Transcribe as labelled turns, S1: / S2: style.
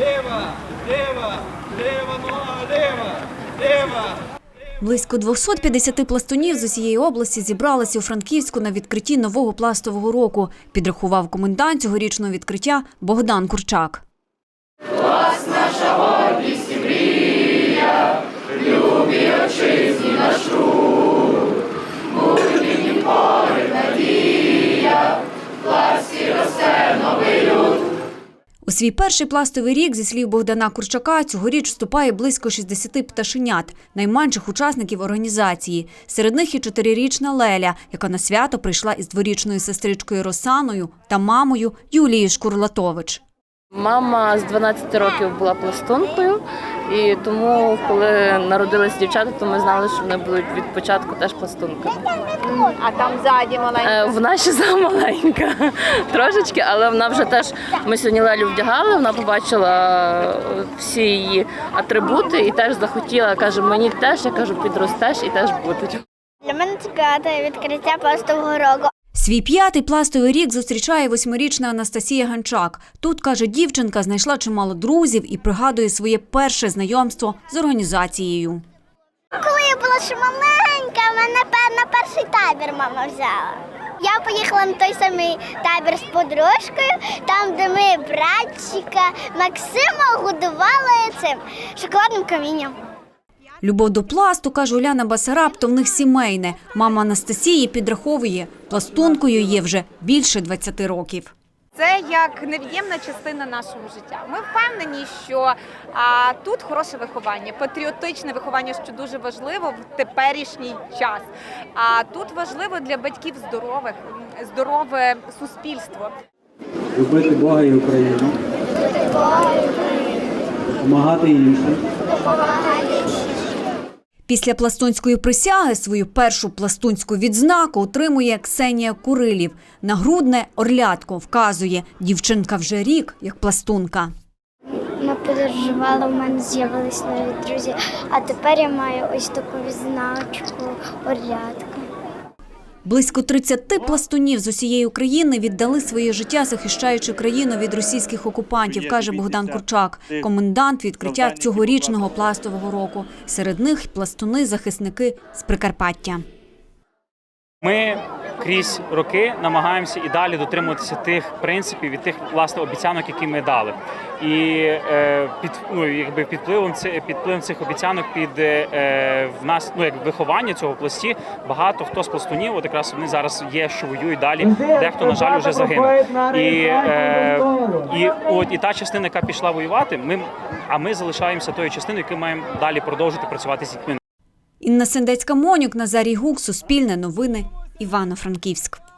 S1: лева, лева, лева нога, лева, лева.
S2: Близько 250 пластунів з усієї області зібралися у Франківську на відкритті нового пластового року, підрахував комендант цьогорічного відкриття Богдан Курчак. У свій перший пластовий рік, зі слів Богдана Курчака, цьогоріч вступає близько 60 пташенят, найменших учасників організації. Серед них і чотирирічна Леля, яка на свято прийшла із дворічною сестричкою Росаною та мамою Юлією Шкурлатович.
S3: Мама з 12 років була пластункою, і тому, коли народились дівчата, то ми знали, що вони будуть від початку теж пластунками.
S4: А там ззаді маленька.
S3: Е, Вона ще замаленька трошечки, але вона вже теж. Ми сьогодні Лелю вдягали, вона побачила е, всі її атрибути і теж захотіла. каже, мені теж, я кажу, підростеш і теж будуть.
S4: Для мене це п'яте відкриття пластового року.
S2: Свій п'ятий пластовий рік зустрічає восьмирічна Анастасія Ганчак. Тут, каже, дівчинка знайшла чимало друзів і пригадує своє перше знайомство з організацією.
S4: Була ще маленька, мене на перший табір мама взяла. Я поїхала на той самий табір з подружкою, там, де ми братчика Максима годували цим шоколадним камінням.
S2: Любов до пласту, каже Уляна Басараб, то в них сімейне. Мама Анастасії підраховує, пластункою є вже більше 20 років.
S5: Це як невід'ємна частина нашого життя. Ми впевнені, що а, тут хороше виховання, патріотичне виховання, що дуже важливо в теперішній час. А тут важливо для батьків здорових, здорове суспільство.
S6: Любити Бога і Україну. Допомагати іншим.
S2: Після пластунської присяги свою першу пластунську відзнаку отримує Ксенія Курилів. Нагрудне орлятко вказує, дівчинка вже рік як пластунка.
S4: Ми подорожували, у мене з'явились нові друзі, а тепер я маю ось таку відзначку орядку.
S2: Близько 30 пластунів з усієї України віддали своє життя, захищаючи країну від російських окупантів, каже Богдан Курчак, комендант відкриття цьогорічного пластового року. Серед них пластуни-захисники з Прикарпаття.
S7: Ми крізь роки намагаємося і далі дотримуватися тих принципів і тих власне обіцянок, які ми дали. І е, під ну якби під впливом під впливом цих обіцянок, під е, в нас ну як виховання цього пласті, багато хто з пластунів, от якраз вони зараз є, що воюють далі. Дехто на жаль вже загинув. І, е, і от і та частина, яка пішла воювати, ми а ми залишаємося тою частиною, яку маємо далі продовжити працювати з дітьми.
S2: Інна Сендецька Монюк, Назарій Гук, Суспільне новини, Івано-Франківськ.